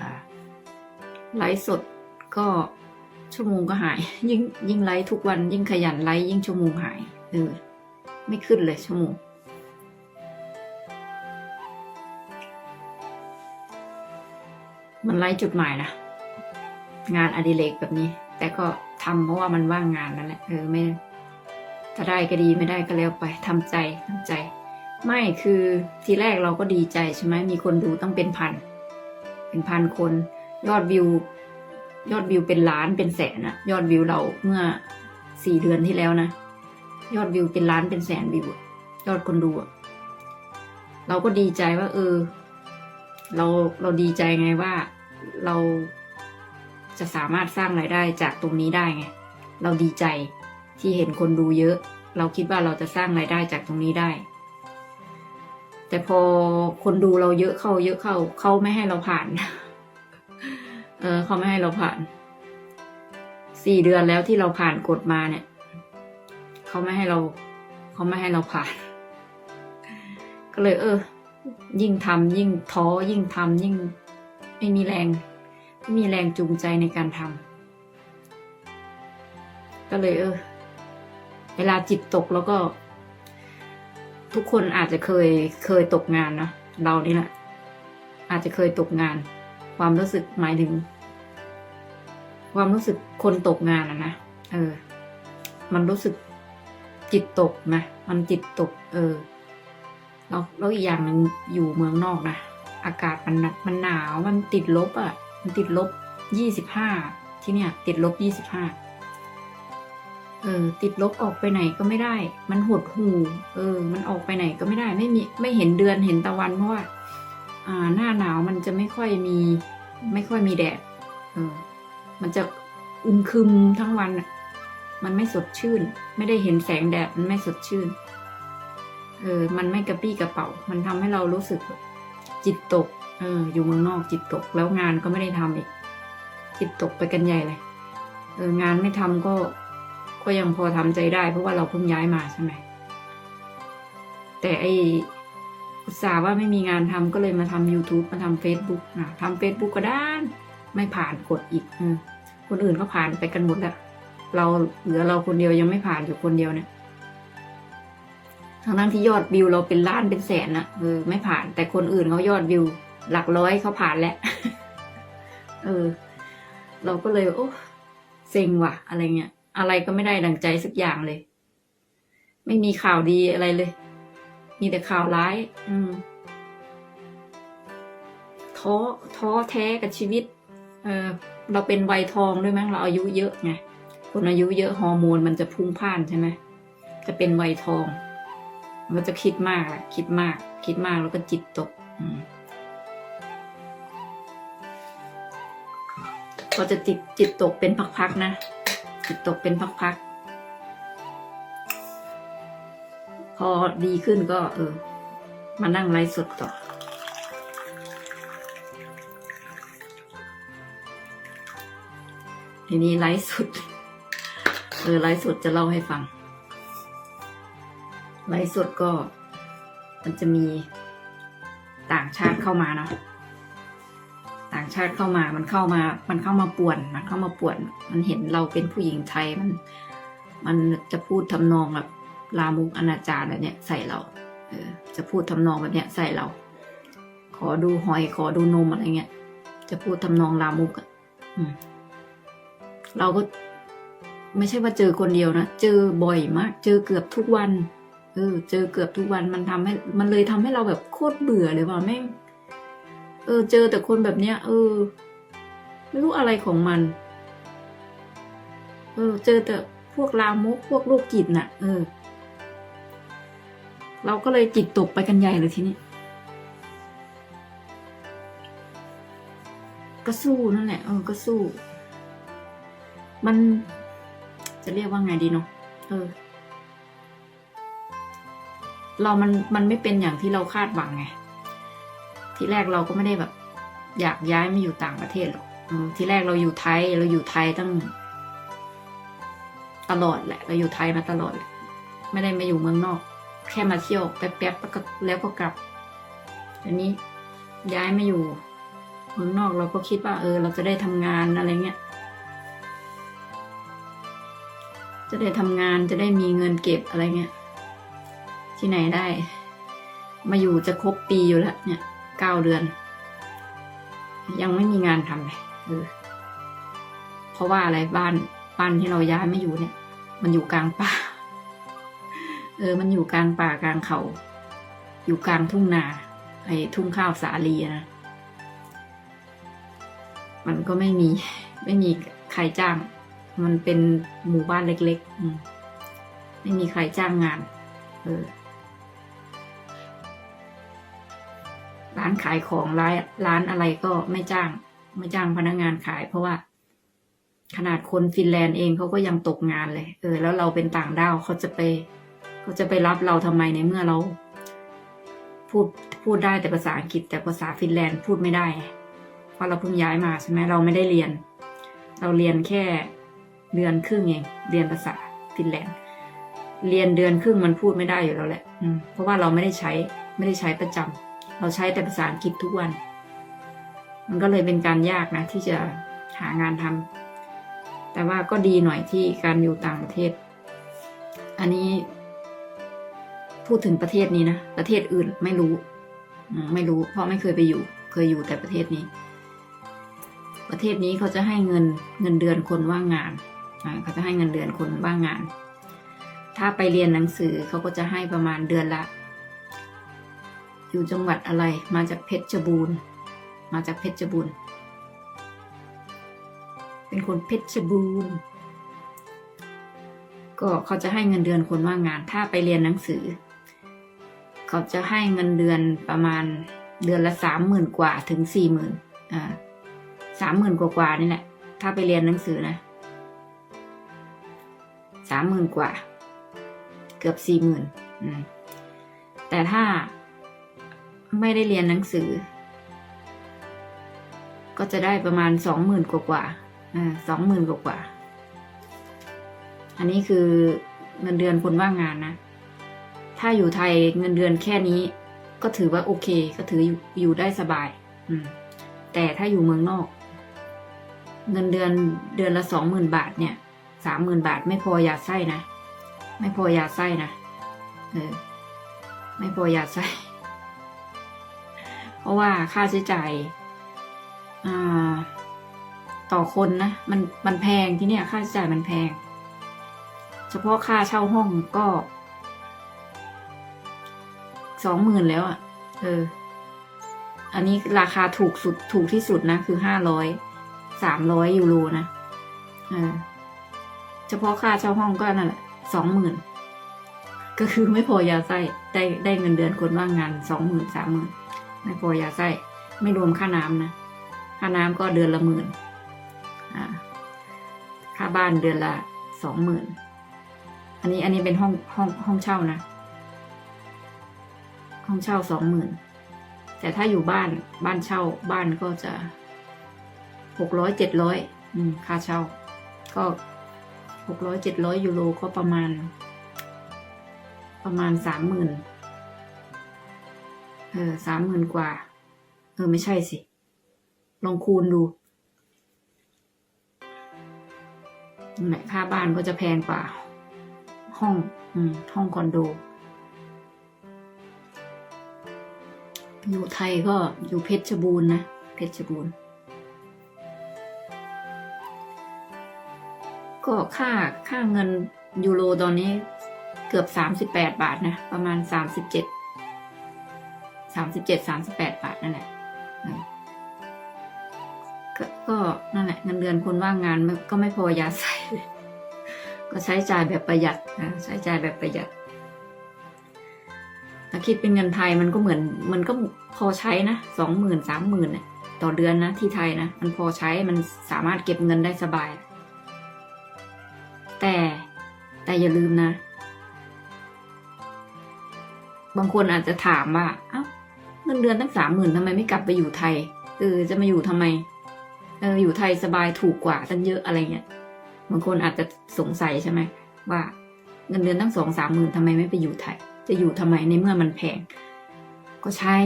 ค่ะ ไลฟ์สดก็ชั่วโมงก็หาย ยิ่งยิ่งไลฟ์ทุกวัน ยิ่งขยันไลฟ์ยิ่งชั่วโมงหายเออไม่ขึ้นเลยชั่วโมงมันไล่จุดหมายนะงานอดิเรกแบบนี้ แต่ก็ทำเพราะว่ามันว่างงานนั่นแหละเออไม่ถ้าได้ก็ดีไม่ได้ก็แล้วไปทำใจทำใจ ไม่คือทีแรกเราก็ดีใจใช่ไหมมีคนดูต้องเป็นพัน เป็นพันคน ยอดวิว ยอดวิวเป็นล้านเป็นแสนอะยอดวิวเราเมื่อสี่เดือนที่แล้วนะ ยอดวิวเป็นล้านเป็นแสนวิวยอดคนดูอะเราก็ดีใจว่า เออ เราเราดีใจไงว่าเราจะสามารถสร้างรายได้จากตรงนี้ได้ไง เราดีใจที่เห็นคนดูเยอะ เราคิดว่าเราจะสร้างรายได้จากตรงนี้ได้ แต่พอคนดูเราเยอะเข้าเยอะเข้าเขาไม่ให้เราผ่าน เออเขาไม่ให้เราผ่าน สี่เดือนแล้วที่เราผ่านกฎมาเนี่ยเขาไม่ให้เราเขาไม่ให้เราผ่าน ก็เลย เออ ยิ่งทำยิ่งท้อยิ่งทำยิ่งไม่มีแรงไม่มีแรงจูงใจในการทำก็เลย เออ เวลาจิตตกแล้วก็ ทุกคนอาจจะเคยเคยตกงานนะเรานี่แหละ อาจจะเคยตกงาน ความรู้สึกหมายถึง ความรู้สึกคนตกงานอะนะเออ มันรู้สึกจิตตกนะมันจิตตก เออแล้วแล้วอีกอย่างหนึ่งอยู่เมืองนอกนะอากาศมันหนักมันหนาวมันติดลบอะ่ะ มันติดลบยี่สิบห้าที่เนี่ย ติดลบยี่สิบห้า เออติดลบออกไปไหนก็ไม่ได้ มันหดหูเออ มันออกไปไหนก็ไม่ได้ ไม่มีไม่เห็นเดือนเห็นตะวันเพราะว่าอ่าหน้าหนาวมันจะไม่ค่อยมี ไม่ค่อยมีแดดเออมันจะอึมครึมทั้งวันมันไม่สดชื่น ไม่ได้เห็นแสงแดดมันไม่สดชื่นเออมันไม่กระปี้กระเป๋า มันทำให้เรารู้สึกจิตตก เออ อยู่เมืองนอกจิตตก แล้วงานก็ไม่ได้ทำอีก จิตตกไปกันใหญ่เลย เออ งานไม่ทำก็ ก็ยังพอทำใจได้ เพราะว่าเราเพิ่งย้ายมาใช่ไหมแต่ไออุตส่าห์ว่าไม่มีงานทำก็เลยมาทำ YouTube มาทำ Facebook นะทำ Facebook ก็ด้าน ไม่ผ่านกดอีกออคนอื่นก็ผ่านไปกันหมดแล้วเราเหลือเราคนเดียวยังไม่ผ่านอยู่คนเดียวเนี่ยทั้งนั้นที่ยอดวิวเราเป็นล้านเป็นแสนนะเออไม่ผ่าน แต่คนอื่นเขายอดวิว หลักร้อยเขาผ่านแล้วเออ เราก็เลย โอ้เซ็งว่ะ อะไรเงี้ย อะไรก็ไม่ได้ดังใจสักอย่างเลย ไม่มีข่าวดีอะไรเลย มีแต่ข่าวร้าย อืมท้อท้อแท้กับชีวิต เออเราเป็นวัยทองด้วยมั้งเราอายุเยอะไงคนอายุเยอะฮอร์โมนมันจะพุ่งพ่านใช่ไหมจะเป็นวัยทอง มันจะคิดมากคิดมาก คิดมากแล้วก็จิตตกอืมพอจะจิตจิตตกเป็นพักๆนะ จิตตกเป็นพักๆ พอดีขึ้นก็เออ มานั่งไลฟ์สดต่อ ทีนี้ไลฟ์สด เออไลฟ์สดจะเล่าให้ฟัง ไลฟ์สดก็ มันจะมีต่างชาติเข้ามาเนาะ ต่างชาติเข้ามา มันเข้ามา มันเข้ามาป่วน มันเข้ามาป่วน มันเห็นเราเป็นผู้หญิงไทย มัน มันจะพูดทำนองแบบลามุกอนาจารแบบเนี้ยใส่เรา เออ จะพูดทำนองแบบเนี้ยใส่เรา ขอดูหอย ขอดูนมอะไรเงี้ย จะพูดทำนองลามุกอะเราก็ไม่ใช่ว่าเจอคนเดียวนะ เจอบ่อยมาก เจอเกือบทุกวัน เออ เจอเกือบทุกวัน มันทำให้ มันเลยทำให้เราแบบโคตรเบื่อเลยว่าแม่ง เออ เจอแต่คนแบบเนี้ย เออ ไม่รู้อะไรของมัน เออ เจอแต่พวกลามกพวกโรคจิตน่ะ เออ เราก็เลยจิตตกไปกันใหญ่เลยทีนี้ก็สู้นั่นแหละ เออ ก็สู้ มันจะเรียกว่าไงดีเนาะ เออ เรามัน มันไม่เป็นอย่างที่เราคาดหวังไง ทีแรกเราก็ไม่ได้แบบ อยากย้ายมาอยู่ต่างประเทศหรอกทีแรกเราอยู่ไทย เราอยู่ไทยตั้ง ตลอดแหละ เราอยู่ไทยมาตลอดแหละไม่ได้มาอยู่เมืองนอก แค่มาเที่ยวแป๊บๆแล้วก็แล้วก็กลับทีนี้ย้ายมาอยู่เมืองนอกเราก็คิดว่า เออ เราจะได้ทำงานอะไรเงี้ยจะได้ทำงานจะได้มีเงินเก็บอะไรเงี้ย ที่ไหนได้ มาอยู่จะครบปีอยู่แล้วเนี่ย เก้าเดือน ยังไม่มีงานทำเลยเออเพราะว่าอะไรบ้านบ้านที่เราย้ายไม่อยู่เนี่ย มันอยู่กลางป่า เออ มันอยู่กลางป่ากลางเขา อยู่กลางทุ่งนาไอ้ทุ่งข้าวสาลีนะมันก็ไม่มี ไม่มีใครจ้าง มันเป็นหมู่บ้านเล็กๆ ไม่มีใครจ้างงาน เออ ร้านขายของร้านร้านอะไรก็ไม่จ้าง ไม่จ้างพนักงานขาย เพราะว่า ขนาดคนฟินแลนด์เองเขาก็ยังตกงานเลย เออ แล้วเราเป็นต่างด้าวเขาจะไปเขาจะไปรับเราทำไมในเมื่อเรา พูดพูดได้แต่ภาษาอังกฤษ แต่ภาษาฟินแลนด์พูดไม่ได้เพราะเราเพิ่งย้ายมาใช่ไหมเราไม่ได้เรียน เราเรียนแค่เดือนครึ่งเองเรียนภาษาฟินแลนด์ เรียนเดือนครึ่งมันพูดไม่ได้อยู่แล้วแหละเพราะว่าเราไม่ได้ใช้ไม่ได้ใช้ประจำ เราใช้แต่ภาษาอังกฤษทุกวัน มันก็เลยเป็นการยากนะ ที่จะหางานทำแต่ว่าก็ดีหน่อยที่การอยู่ต่างประเทศ อันนี้พูดถึงประเทศนี้นะ ประเทศอื่นไม่รู้ ไม่รู้ เพราะไม่เคยไปอยู่ เคยอยู่แต่ประเทศนี้ ประเทศนี้เขาจะให้เงินเงินเดือนคนว่างงานเขาจะให้เงินเดือนคนว่างงาน ถ้าไปเรียนหนังสือเขาก็จะให้ประมาณเดือนละ อยู่จังหวัดอะไร มาจากเพชรบูรณ์ มาจากเพชรบูรณ์ เป็นคนเพชรบูรณ์ ก็เขาจะให้เงินเดือนคนว่างงาน ถ้าไปเรียนหนังสือ เขาจะให้เงินเดือนประมาณเดือนละสามหมื่นกว่าถึงสี่หมื่นอ่าสามหมื่นกว่ากว่านี่แหละ ถ้าไปเรียนหนังสือนะสามหมื่นกว่า เกือบสี่หมื่นแต่ถ้า ไม่ได้เรียนหนังสือ ก็จะได้ประมาณสองหมื่นกว่ากว่าอ่าสองหมื่นกว่ากว่า อันนี้คือเงินเดือนคนว่างงานนะ ถ้าอยู่ไทยเงินเดือนแค่นี้ ก็ถือว่าโอเค ก็ถืออยู่อยู่ได้สบาย อืม แต่ถ้าอยู่เมืองนอก เงินเดือนเดือนละสองหมื่นบาทเนี่ยสามหมื่นบาทไม่พอยาไส้นะ ไม่พอยาไส้นะ เออ ไม่พอยาไส้ ราะว่าค่าใช้จ่ายาต่อคนนะมันมันแพงที่เนี่ย ค่าใช้จ่ายมันแพง เฉพาะค่าเช่าห้องก็สองหมื่นแล้วอะ่ะ เออ อันนี้ราคาถูกสุดถูกที่สุดนะ คือห้าร้อยสามร้อยยูโรนะเออเฉพาะค่าเช่าห้องก็นั่นแหละสองหมื่นก็คือไม่พอยาไส้ได้ได้เงินเดือนคนว่างงานสองหมื่นสามหมื่น ไม่พอยาไส้ไม่รวมค่าน้ำนะ ค่าน้ำก็เดือนละหมื่นค่าบ้านเดือนละสองหมื่นอันนี้อันนี้เป็นห้องห้องห้องเช่านะ ห้องเช่าสองหมื่นแต่ถ้าอยู่บ้านบ้านเช่าบ้านก็จะหกร้อยเจ็ดร้อยค่าเช่า ก็หกร้อยเจ็ดร้อยยูโรก็ประมาณ ประมาณสามหมื่น ออสามหมื่นกว่า เออ ไม่ใช่สิ ลองคูณดูนั่นแหละค่าบ้านก็จะแพงกว่า ห้อง อืม ห้องคอนโด อยู่ไทยก็อยู่เพชรบูรณ์นะ เพชรบูรณ์ ก็ค่าค่าเงินยูโรตอนนี้เกือบสามสิบแปดบาทนะ ประมาณสามสิบเจ็ด สามสิบเจ็ดสามสิบแปดบาทนั่นแหละกก็นั่นแหละเงินเดือนคนว่างงานก็ไม่พอยาใส่ก็ใช้จ่ายแบบประหยัดนะใช้จ่ายแบบประหยัดถ้าคิดเป็นเงินไทยมันก็เหมือน มันก็พอใช้นะสองหมื่นสามหมื่นต่อเดือนนะที่ไทยนะมันพอใช้มันสามารถเก็บเงินได้สบาย แต่แต่อย่าลืมนะ บางคนอาจจะถามว่า เงินเดือนตั้งสามหมื่นทำไมไม่กลับไปอยู่ไทยเออจะมาอยู่ทำไมเอออยู่ไทยสบายถูกกว่าตั้งเยอะอะไรเงี้ยบางคนอาจจะสงสัยใช่ไหมว่าเงินเดือนตั้งสองสามหมื่นทำไมไม่ไปอยู่ไทย จะอยู่ทำไมในเมื่อมันแพง ก็ใช่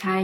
ใช่